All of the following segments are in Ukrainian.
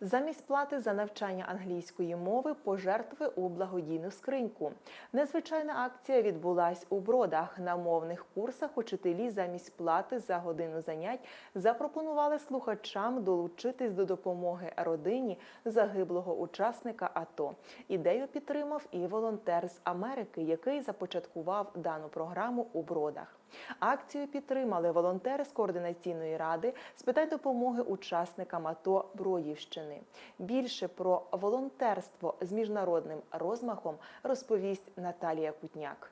Замість плати за навчання англійської мови пожертви у благодійну скриньку. Незвичайна акція відбулась у бродах. На мовних курсах учителі замість плати за годину занять запропонували слухачам долучитись до допомоги родині загиблого учасника АТО. Ідею підтримав і волонтер з Америки, який започаткував дану програму у бродах. Акцію підтримали волонтери з координаційної ради з питань допомоги учасникам АТО Бродівщини. Більше про волонтерство з міжнародним розмахом розповість Наталія Кутняк.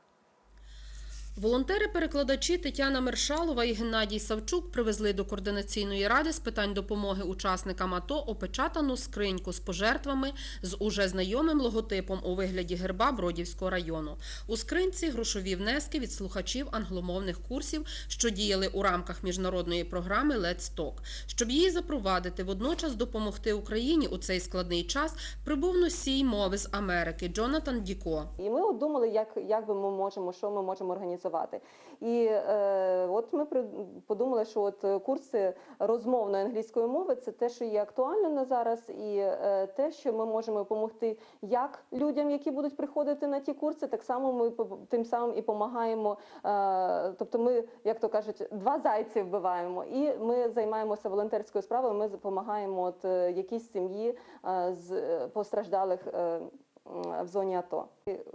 Волонтери-перекладачі Тетяна Мершалова і Геннадій Савчук привезли до координаційної ради з питань допомоги учасникам АТО опечатану скриньку з пожертвами з уже знайомим логотипом у вигляді герба Бродівського району. У скринці грошові внески від слухачів англомовних курсів, що діяли у рамках міжнародної програми Let's Talk. Щоб її запровадити, водночас допомогти Україні у цей складний час прибув носій мови з Америки Джонатан Діко. І ми думали, як, як би ми можемо, що ми можемо організувати. І е, от ми подумали, що от курси розмовної англійської мови це те, що є актуально на зараз, і е, те, що ми можемо допомогти як людям, які будуть приходити на ті курси, так само ми тим самим і допомагаємо. Е, тобто, ми, як то кажуть, два зайці вбиваємо, і ми займаємося волонтерською справою. Ми допомагаємо от е, якійсь сім'ї е, з е, постраждалих. В зоні АТО.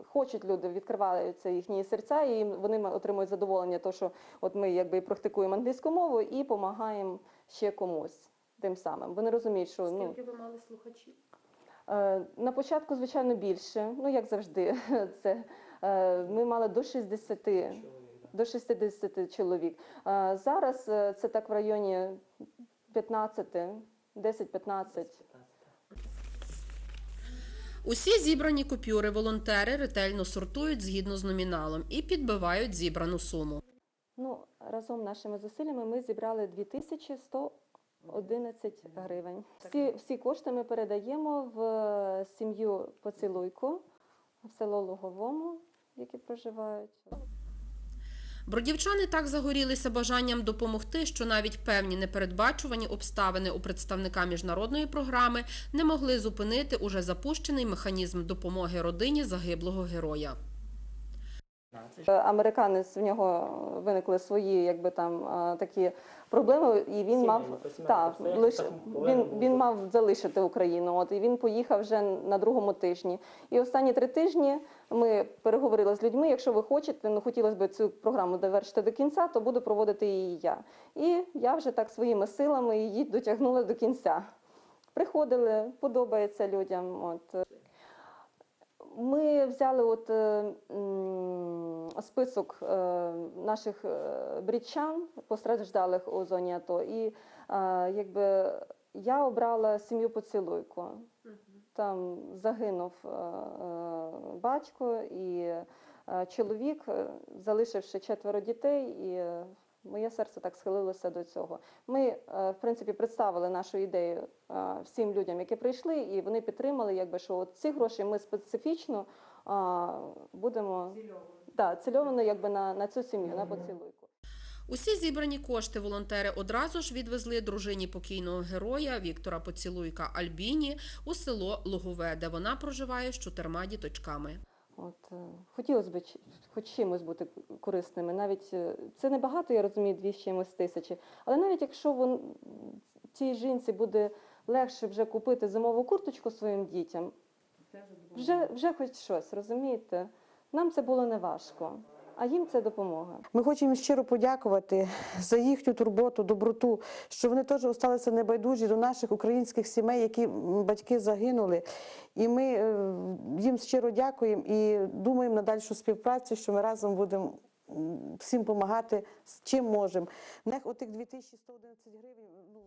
Хочуть люди, відкриваються їхні серця, і вони отримують задоволення, то, що от ми якби практикуємо англійську мову і допомагаємо ще комусь тим самим. Вони розуміють, що ну, ви мали слухачів? Е, На початку, звичайно, більше, ну як завжди, це е, ми мали до 60, до 60 чоловік. Е, Зараз це так в районі 15, 10-15. Усі зібрані купюри волонтери ретельно сортують згідно з номіналом і підбивають зібрану суму. Ну, разом нашими зусиллями ми зібрали 2111 гривень. Всі, всі кошти ми передаємо в е, сім'ю Поцілуйку в село Луговому, які проживають. Бродівчани так загорілися бажанням допомогти, що навіть певні непередбачувані обставини у представника міжнародної програми не могли зупинити уже запущений механізм допомоги родині загиблого героя. Е, Американець в нього виникли свої, якби там е, такі проблеми, і він мав так, лиш, він, він мав залишити Україну. От і він поїхав вже на другому тижні. І останні три тижні ми переговорили з людьми. Якщо ви хочете, ну хотілося б цю програму довершити до кінця, то буду проводити її я. І я вже так своїми силами її дотягнула до кінця. Приходили, подобається людям. От ми взяли от е, список е, наших е, брідчан, постраждалих у зоні АТО, і е, якби я обрала сім'ю поцілуйку. Там загинув батько і чоловік, залишивши четверо дітей, і моє серце так схилилося до цього. Ми, в принципі, представили нашу ідею всім людям, які прийшли, і вони підтримали, якби що от ці гроші ми специфічно будемо да, цільовано якби на, на цю сім'ю, на поцілуйку. Усі зібрані кошти волонтери одразу ж відвезли дружині покійного героя Віктора Поцілуйка Альбіні у село Лугове, де вона проживає з чотирма діточками. От, е, хотілося б хоч чимось бути корисними. Навіть е, це небагато, я розумію, дві з чимось тисячі. Але навіть якщо вон, цій жінці буде легше вже купити зимову курточку своїм дітям, вже, вже хоч щось, розумієте? Нам це було не важко, а їм це допомога. Ми хочемо щиро подякувати за їхню турботу, доброту, що вони теж залишилися небайдужі до наших українських сімей, які батьки загинули. І ми е, їм щиро дякуємо і думаємо на дальшу співпрацю, що ми разом будемо всім допомагати з чим можемо. Нех отих 2111 гривень. Ну,